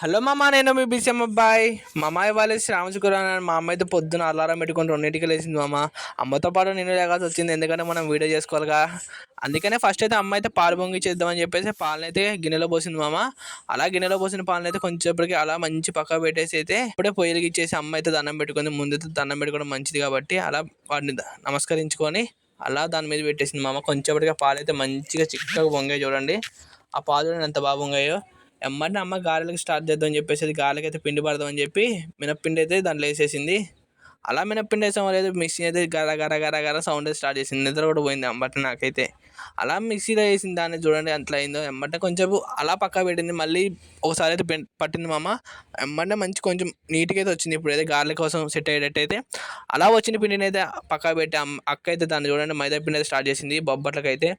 Hello మామ నేను మీ బిసిఎం అబ్బాయి. మా అమ్మాయి వాళ్ళు శ్రావణశుక్రవారం మా అమ్మ అయితే పొద్దున అలారం పెట్టుకొని రెండింటికి లేచింది మామ. అమ్మతో పాటు నేను లేకాల్సి వచ్చింది ఎందుకంటే మనం వీడియో చేసుకోవాలిగా. అందుకనే ఫస్ట్ అయితే అమ్మ అయితే పాలు పొంగి చేద్దామని చెప్పేసి పాలను అయితే గిన్నెలో పోసింది మామ. అలా గిన్నెలో పోసిన పాలను అయితే కొంచెంసేపటికి అలా మంచి పక్క పెట్టేసి అయితే ఇప్పుడే పొయ్యిలకి ఇచ్చేసి అమ్మ అయితే దండం పెట్టుకుంది. ముందైతే దండం పెట్టుకోవడం మంచిది కాబట్టి అలా వాటిని నమస్కరించుకొని అలా దాని మీద పెట్టేసింది మామ. కొంచెంప్పటిగా పాలు అయితే మంచిగా చిక్కగా పొంగాయి చూడండి. ఆ పాలు ఎంత బాగా పొంగాయో. ఎమ్మటిని అమ్మ గారెలకు స్టార్ట్ చేద్దాం అని చెప్పేసి అది అయితే పిండి పడదాం అని చెప్పి మినప్పిండి అయితే దాంట్లో వేసేసింది. అలా మినప్పిండి వేసాం లేదు మిక్సీ అయితే గర గర గర గర సౌండ్ అయితే స్టార్ట్ చేసింది. నిద్ర కూడా పోయింది అమ్మట నాకైతే. అలా మిక్సీలో వేసిన దాన్ని చూడండి ఎంత అయిందో. ఎమ్మటే కొంచెం అలా పక్క పెట్టింది. మళ్ళీ ఒకసారి అయితే పట్టింది మామ. ఎమ్మటే మంచి కొంచెం నీట్గా అయితే వచ్చింది. ఇప్పుడు అయితే గార్లిక్ కోసం సెట్ అయ్యేటట్టు అయితే. అలా వచ్చిన పిండిని అయితే పక్క పెట్టి అమ్మ అక్క అయితే దాన్ని చూడండి మైదా పిండి అయితే స్టార్ట్ చేసింది. బొబ్బట్లకైతే.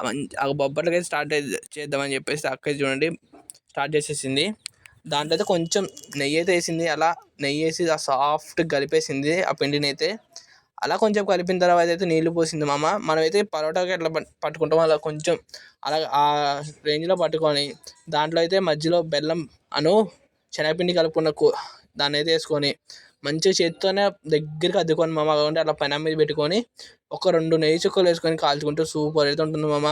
ఆ మంచి- స్టార్ట్ చేద్దామని చెప్పేసి అక్క చూడండి. స్టార్ట్ చేసేసింది. దాంట్లో అయితే కొంచెం నెయ్యి అయితే వేసింది. అలా నెయ్యి వేసి ఆ సాఫ్ట్ కలిపేసింది ఆ పిండిని అయితే అలా కొంచెం కలిపిన తర్వాత అయితే నీళ్ళు పోసింది మామ. మనమైతే పరోటాకి ఎట్లా పట్టుకుంటాం. అలా కొంచెం అలా ఆ రేంజ్లో పట్టుకొని దాంట్లో అయితే మధ్యలో బెల్లం అను శనగపిండి కలుపుకున్న దాన్ని అయితే వేసుకొని మంచిగా చేతితోనే దగ్గరికి అద్దుకొని మామ కాకుండా అలా పైన మీద పెట్టుకొని ఒక రెండు నెయ్యి చుక్కలు వేసుకొని కాల్చుకుంటే సూపర్ అయితే ఉంటుంది మామ.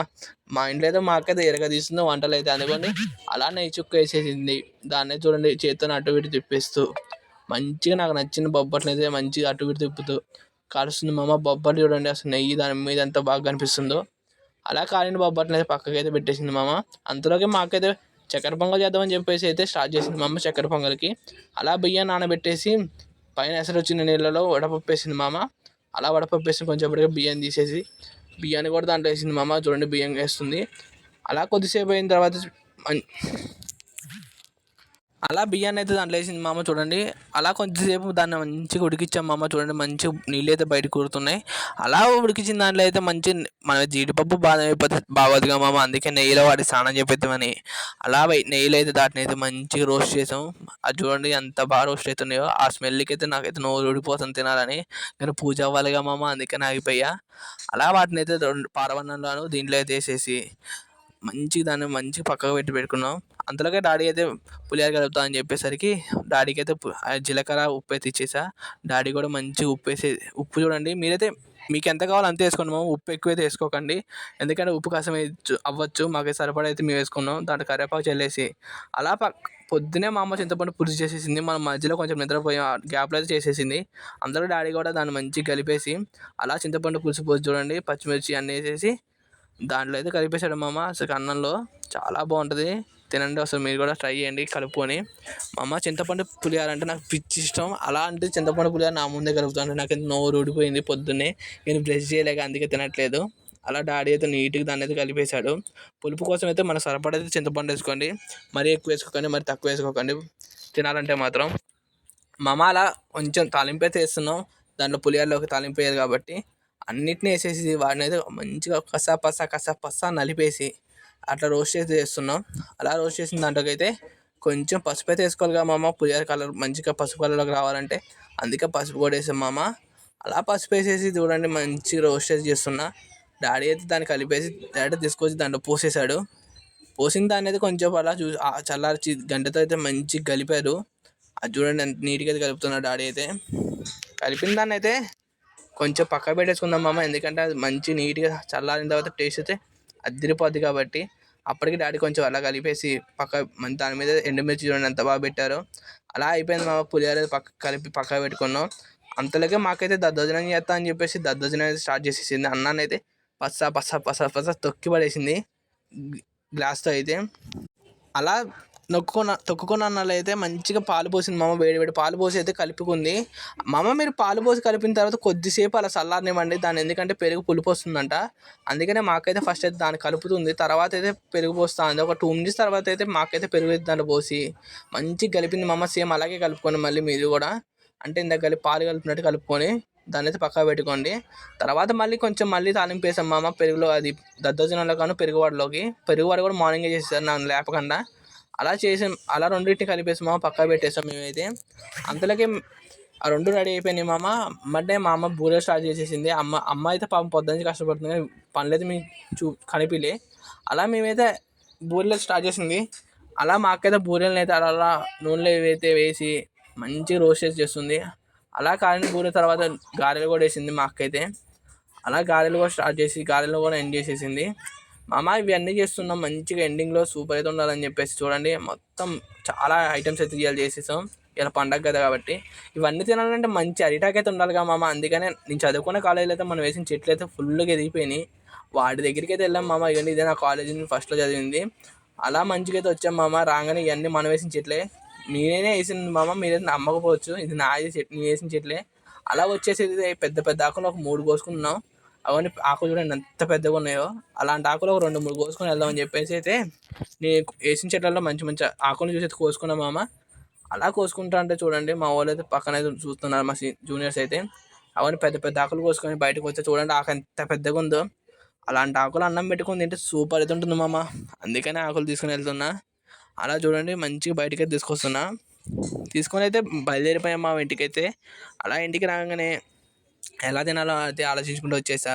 మా ఇంట్లో అయితే మా అక్క అయితే వంటలు అయితే అనుకోండి. అలా నెయ్యి చుక్క వేసేసింది. దాన్నే చూడండి చేతితో అటు ఇటు తిప్పేస్తూ. మంచిగా నాకు నచ్చిన బొబ్బట్లు అయితే మంచిగా అటు ఇటు తిప్పుతూ కాలుస్తుంది మామ. బొబ్బట్లు చూడండి అసలు నెయ్యి దాని మీద ఎంత బాగా కనిపిస్తుందో. అలా కాలిన బొబ్బట్లు అయితే పక్కకి అయితే పెట్టేసింది మామ. అంతలోకి మాకైతే చక్కెర పొంగల్ చేద్దామని చెప్పేసి అయితే స్టార్ట్ చేసింది మా అమ్మ చక్కెర పొంగల్కి. అలా బియ్యం నానబెట్టేసి పైన ఎసరు వచ్చిన నీళ్ళలో వడపప్పు వేసింది మామ. అలా వడపప్పు వేసి కొంచెం బియ్యం తీసేసి బియ్యాన్ని కూడా దాంట్లో వేసింది మామ. చూడండి బియ్యం వేస్తుంది. అలా కొద్దిసేపు అయిన తర్వాత మం- అలా బియ్యాన్ని అయితే దాంట్లో వేసింది మా అమ్మ చూడండి. అలా కొంచెంసేపు దాన్ని మంచిగా ఉడికిచ్చాం అమ్మ చూడండి. మంచి నీళ్ళు అయితే బయట కూరుతున్నాయి అలా ఉడికించిన దాంట్లో అయితే మంచి మన జీడిపప్పు బాదం అయిపోతే బాగోదుగా మామ. అందుకే నెయ్యిలో వాడి స్నానం చేపిద్దామని. అలా నెయ్యిలో అయితే దాటిని అయితే మంచిగా రోస్ట్ చేసాం. అది చూడండి ఎంత బాగా రోస్ట్ అవుతున్నాయో. ఆ స్మెల్కి అయితే నాకైతే నోరు ఊడిపోతుంది తినాలని. నేను పూజ అవ్వాలిగా మామ. అందుకే ఆగిపోయా అలా వాటిని అయితే రెండు పారవన్నంలోను దీంట్లో అయితే వేసేసి మంచిగా దాన్ని మంచిగా పక్కకు పెట్టి పెట్టుకున్నాం అంతలోకే డాడీ అయితే పులిహోర కలుపుతా అని చెప్పేసరికి డాడీకి అయితే జీలకర్ర ఉప్పు అయితే ఇచ్చేసా. డాడీ కూడా మంచిగా ఉప్పు వేసే ఉప్పు చూడండి. మీరైతే మీకు ఎంత కావాలో అంతే వేసుకోండి మామ. ఉప్పు ఎక్కువ అయితే వేసుకోకండి. ఎందుకంటే ఉప్పు కాసం అవ్వచ్చు. మాకు సరిపడా అయితే మేము వేసుకున్నాం. దాంట్లో కరివేపాకు చల్లేసి. అలా పక్క పొద్దునే మా అమ్మ చింతపండు పులుసు చేసేసింది. మన మధ్యలో కొంచెం నిద్రపోయి గ్యాప్లో అయితే చేసేసింది. అందరూ డాడీ కూడా దాన్ని మంచిగా కలిపేసి అలా చింతపండు పులుసు పోసి చూడండి. పచ్చిమిర్చి అన్నీ వేసేసి దాంట్లో అయితే కలిపేశాడు అమ్మ అసలు అన్నంలో చాలా బాగుంటుంది. తినండి అసలు మీరు కూడా ట్రై చేయండి కలుపుకొని. మా అమ్మ చింతపండు పులిహోర అంటే నాకు పిచ్చి ఇష్టం. అలా అంటే చింతపండు పులిహోర నా ముందే కలుపుతాను. నాకు నోరు ఊడిపోయింది పొద్దున్నే. నేను బ్రష్ చేయలేక అందుకే తినట్లేదు. అలా డాడీ అయితే నీట్గా దాన్ని అయితే కలిపేశాడు. పులుపు కోసం అయితే మన సరిపడైతే అయితే చింతపండు వేసుకోండి. మరీ ఎక్కువ వేసుకోకండి మరి తక్కువ వేసుకోకండి. తినాలంటే మాత్రం. మా అమ్మ అలా కొంచెం తాలింపే అయితే వేస్తున్నాం. దాంట్లో పులిహోరలోకి తాలింపు వేయదు కాబట్టి. అన్నిటిని వేసేసి వాడిని అయితే మంచిగా కసా పసా కసా పసా నలిపేసి అట్లా రోస్ట్ చేసి చేస్తున్నాం. అలా రోస్ట్ చేసిన దాంట్లోకి అయితే కొంచెం పసుపు అయితే వేసుకోవాలి కదా మామ. పులిహోర కలర్ మంచిగా పసుపు కలర్లోకి రావాలంటే అందుకే పసుపు కూడా వేసాం మామ. అలా పసుపు వేసేసి చూడండి మంచిగా రోస్ట్ చేసి చేస్తున్నా. డాడీ అయితే దాన్ని కలిపేసి డైరెక్ట్ తీసుకొచ్చి దాంట్లో పోసేసాడు. పోసిన దాన్ని అయితే కొంచెం అలా చూ చల్లార్చి గంటతో అయితే మంచిగా కలిపారు. అది చూడండి ఎంత నీట్గా అయితే కలుపుతున్నాడు డాడీ అయితే. కలిపిన దాన్ని అయితే కొంచెం పక్క పెట్టేసుకుందాం మామ ఎందుకంటే అది మంచి నీట్గా చల్లారిన తర్వాత టేస్ట్ అయితే అదిరిపోద్ది కాబట్టి అప్పటికి డాడీ కొంచెం అలా కలిపేసి పక్క దాని మీద ఎండుమిర్చి చూడండి ఎంత బాగా పెట్టారో. అలా అయిపోయింది మామ పులిహోర పక్క కలిపి పక్క పెట్టుకున్నాం. అంతలోకే మాకైతే దద్దోజనం చేస్తా అని చెప్పేసి దద్దోజనం అయితే స్టార్ట్ చేసేసింది. అన్నాన్ని అయితే పచ్చ పచ్చ పచ్చ తొక్కి పడేసింది. గ్లాస్తో అయితే. అలా నొక్కుకున్న తొక్కుకున్న అన్నాలు అయితే మంచిగా పాలు పోసింది మామ వేడి వేడి పాలు పోసి అయితే కలుపుకుంది. మామ మీరు పాలు పోసి కలిపిన తర్వాత కొద్దిసేపు అలా చల్లారనివ్వండి దాని ఎందుకంటే పెరుగు పులుపు వస్తుందంట. అందుకనే మాకైతే ఫస్ట్ అయితే దాన్ని కలుపుతుంది తర్వాత అయితే పెరుగు పోస్తుంది ఒక టూ మినిట్స్ తర్వాత అయితే మాకైతే పెరుగు అయితే దాంట్లో పోసి మంచిగా కలిపింది మామ సేమ్ అలాగే కలుపుకొని మళ్ళీ మీరు కూడా. అంటే ఇందాక కలిపి పాలు కలిపినట్టు కలుపుకొని దాన్ని అయితే పక్కా పెట్టుకోండి. తర్వాత మళ్ళీ కొంచెం మళ్ళీ తాలింపు వేసాం మామ పెరుగులో అది దద్దోజనంలో కాను పెరుగువాడలోకి పెరుగువాడు కూడా మార్నింగే చేస్తారు నన్ను లేపకుండా. అలా చేసాం అలా రెండింటిని కలిపేసి మామ పక్క పెట్టేసాం మేమైతే. అంతలోకి ఆ రెండు రెడీ అయిపోయినాయి మామ. మళ్ళీ మా అమ్మ బూరెలు స్టార్ట్ చేసేసింది. అమ్మ అమ్మ అయితే పాపం పొద్దు కష్టపడుతుంది కానీ పనులైతే మేము చూ కనిపిలే. అలా మేమైతే బూరెలు స్టార్ట్ చేసింది. అలా మా అక్క అయితే బూరెలను అయితే అలా అలా నూనెలో అయితే వేసి మంచిగా రోస్ట్ చేసి చేస్తుంది. అలా కాలిన బూరె తర్వాత గారెలు కూడా వేసింది మా అక్క అయితే అలా గారెలు కూడా స్టార్ట్ చేసి గారెలు కూడా ఎండ్ చేసేసింది. మామ ఇవన్నీ చేస్తున్నాం. మంచిగా ఎండింగ్లో సూపర్ అయితే ఉండాలని చెప్పేసి చూడండి. మొత్తం చాలా ఐటమ్స్ అయితే ఇవాళ చేసేసాం. ఇలా పండగ కదా కాబట్టి. ఇవన్నీ తినాలంటే మంచి అరిటాక్ అయితే ఉండాలి కదా మామ. అందుకనే నేను చదువుకున్న కాలేజీలో అయితే మనం వేసిన చెట్లు అయితే ఫుల్గా ఎదిగిపోయినాయి. వాటి దగ్గరికి అయితే వెళ్ళాం మామ. ఇవన్నీ ఇదే నా కాలేజీ నేను ఫస్ట్లో చదివింది. అలా మంచిగా అయితే వచ్చాం మామ. రాగానే ఇవన్నీ మనం వేసిన చెట్లే. నేనే వేసింది మామ మీరైతే నమ్మకపోవచ్చు. ఇది నా చెట్టు నేను వేసిన చెట్లే. అలా వచ్చేసి పెద్ద పెద్ద ఆకులు ఒక మూడు కోసుకున్నాం. అవన్నీ ఆకులు చూడండి ఎంత పెద్దగా ఉన్నాయో. అలాంటి ఆకులు ఒక రెండు మూడు కోసుకొని వెళ్దామని చెప్పేసి అయితే నేను వేసిన చెట్లలో మంచి మంచి ఆకులు చూసి అయితే కోసుకున్నాం మామ. అలా కోసుకుంటా అంటే చూడండి మా వాళ్ళు అయితే పక్కన అయితే చూస్తున్నారు మా జూనియర్స్ అయితే. అవన్నీ పెద్ద పెద్ద ఆకులు కోసుకొని బయటకు వస్తే చూడండి ఆకు ఎంత పెద్దగా ఉందో. అలాంటి ఆకులు అన్నం పెట్టుకుని తింటే సూపర్ అయితే ఉంటుంది మామ. అందుకనే ఆకులు తీసుకుని వెళ్తున్నా. అలా చూడండి మంచిగా బయటకి అయితే తీసుకొస్తున్నా. తీసుకొని అయితే బయలుదేరిపోయాం మా ఇంటికి అయితే అలా ఇంటికి రాగానే ఎలా తినాలో అయితే ఆలోచించుకుంటూ వచ్చేసా.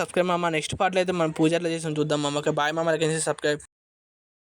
సబ్స్క్రైబ్ మామ నెక్స్ట్ పార్ట్లో అయితే మనం పూజ ఎట్లా చూద్దాం మామ. ఓకే బాయ్ మామ. Like subscribe